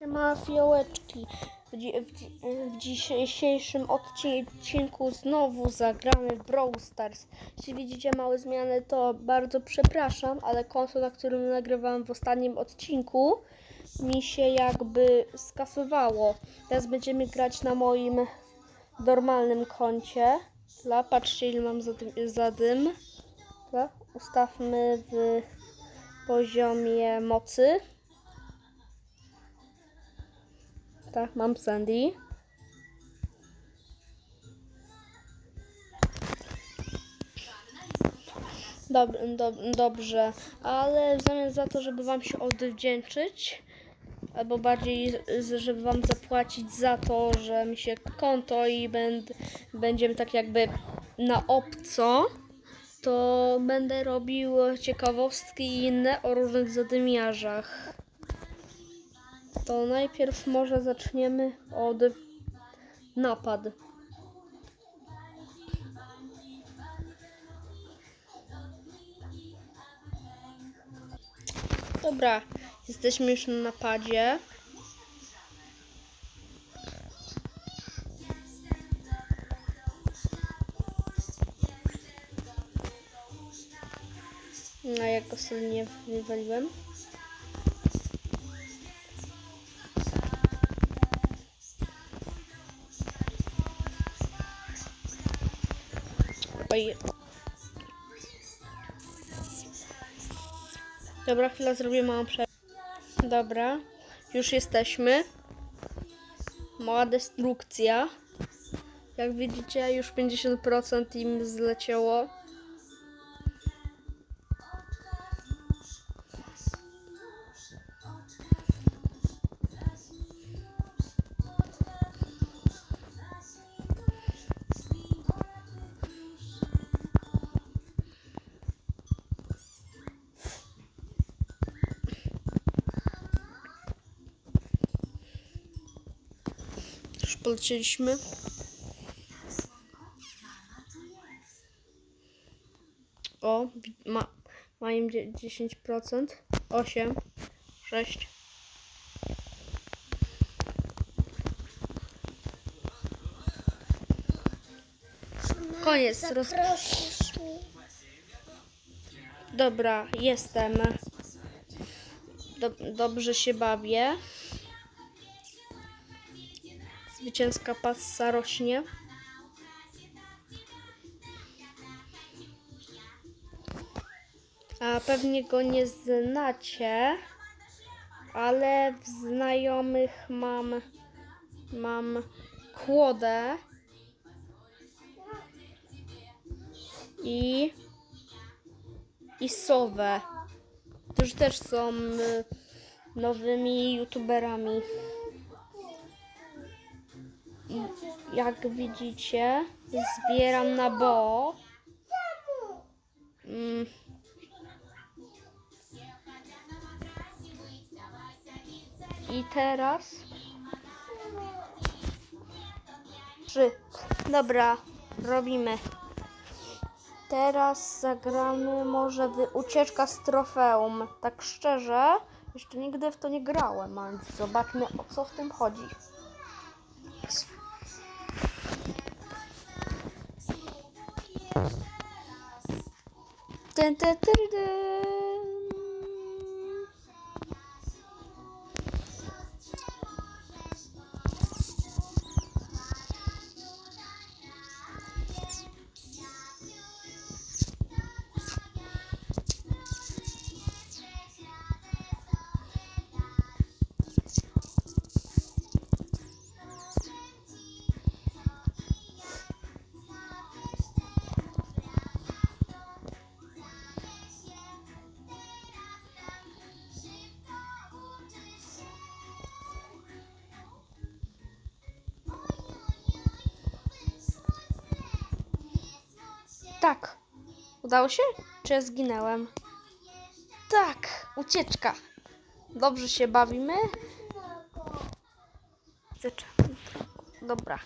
Ma fiołeczki. W, w, w dzisiejszym odcinku znowu zagramy w Brawl Stars. Jeśli widzicie małe zmiany, to bardzo przepraszam, ale konto, na którym nagrywałam w ostatnim odcinku, mi się jakby skasowało. Teraz będziemy grać na moim normalnym koncie. Dla, patrzcie ile mam za, dym- za dym. Dla, ustawmy w poziomie mocy. Tak, mam Sandy. Dob, dob, dobrze, ale w zamian za to, żeby Wam się odwdzięczyć, albo bardziej, żeby Wam zapłacić za to, że mi się konto i będ, będziemy tak jakby na obco, to będę robił ciekawostki inne o różnych zadymiarzach. To najpierw może zaczniemy od napad. Dobra, jesteśmy już na napadzie. No, jak go sobie nie wywaliłem. Dobra, chwila, zrobię małą przerwę. Dobra, już jesteśmy. Mała destrukcja. Jak widzicie, już 50% im zleciało. Polecieliśmy. O, ma, mają dzie- 10%. 8, 6. Koniec. Roz... Dobra, jestem. Dob- dobrze się bawię. Zwycięska passa rośnie. A pewnie go nie znacie, ale w znajomych mam mam kłodę i i Sowę, którzy też są y, nowymi youtuberami. Jak widzicie, zbieram na bo. Mm. I teraz. Trzy. Dobra, robimy. Teraz zagramy może w ucieczka z trofeum. Tak szczerze, jeszcze nigdy w to nie grałem, zobaczmy o co w tym chodzi. Dın dın dın dın. Udało się? Czy ja zginęłem? Tak, ucieczka. Dobrze się bawimy. Dobra.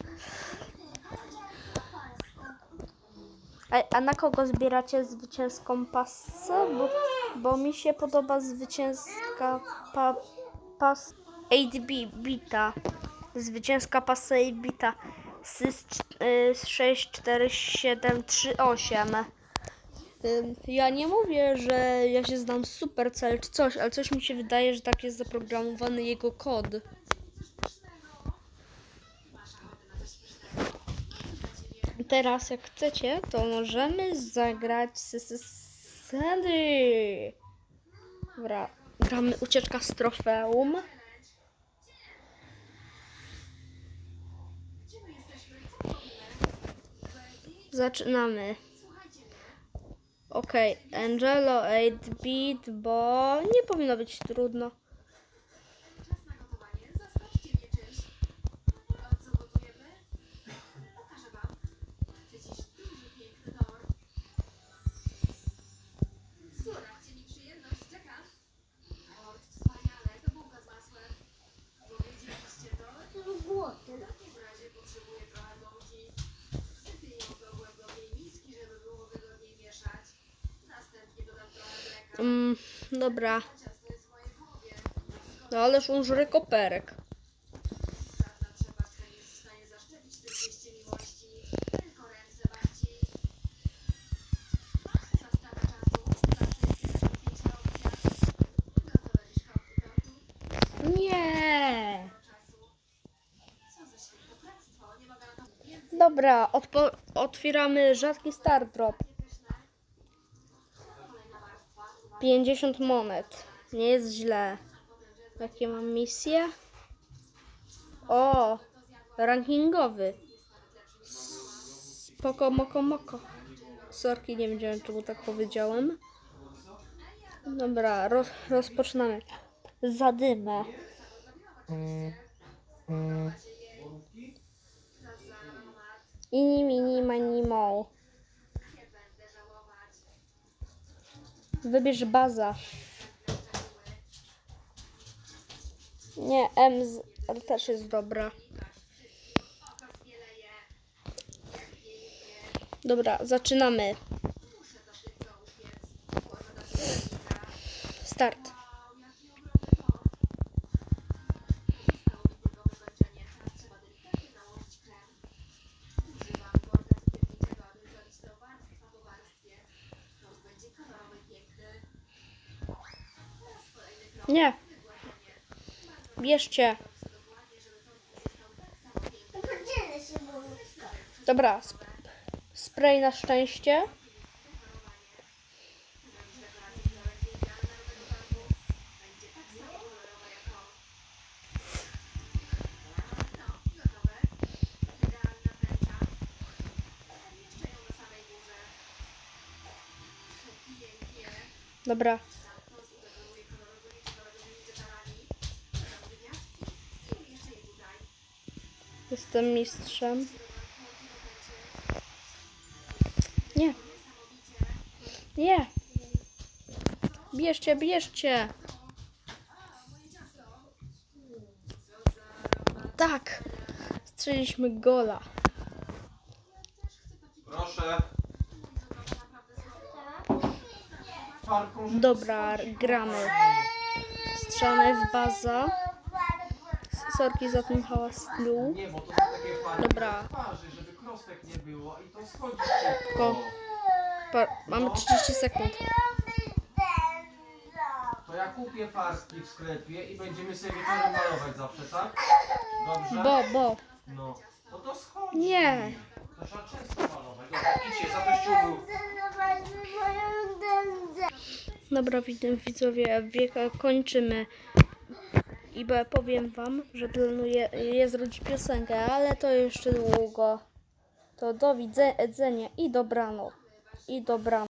A, a na kogo zbieracie zwycięską pasę? Bo, bo mi się podoba zwycięska pa, pas. 8 bita. Zwycięska pasa 8 bita. Sys 6, 4, 7, 3, 8. Ja nie mówię, że ja się znam z Supercell czy coś, ale coś mi się wydaje, że tak jest zaprogramowany jego kod. Teraz jak chcecie, to możemy zagrać z- Sandy. Dobra, gramy ucieczka z trofeum. Zaczynamy. Okej, Angelo 8-bit, bo nie powinno być trudno. Co za świętokradztwo. Nie mogę na to więcej Dobra, otwieramy rzadki star drop. 50 monet. Nie jest źle. Jakie mam misje? O, rankingowy. Spoko, moko, moko. Sorki, nie wiedziałem, czemu tak powiedziałem. Dobra, roz, rozpoczynamy. Zadymę. Ini, mini, mani, mo. Nie będę żałować. Wybierz baza. Nie, M z, też jest dobra. Dobra, zaczynamy. Start. Samo piękny. Dobra, sp- spray na szczęście. Dobra, jestem mistrzem. Nie. Nie. Bierzcie, bierzcie. Tak. Strzeliśmy gola. Proszę. Dobra, gramy. Strzelamy w baza. Sorki za ten hałas tyłu. Nie, bo to są takie farby Dobra. do twarzy, żeby krostek nie było i to schodzi Ko. szybko. Pa- mamy 30 sekund. To ja kupię farbki w sklepie i będziemy sobie wieczorem malować zawsze, tak? Dobrze? Bo, bo. No. No to schodzi. Nie. To trzeba często malować. Dobra, idźcie, za to ściubu. Dobra, widzę widzowie, wieka kończymy. I powiem wam, że planuję je zrobić piosenkę, ale to jeszcze długo. To do widzenia i dobranoc. I dobranoc.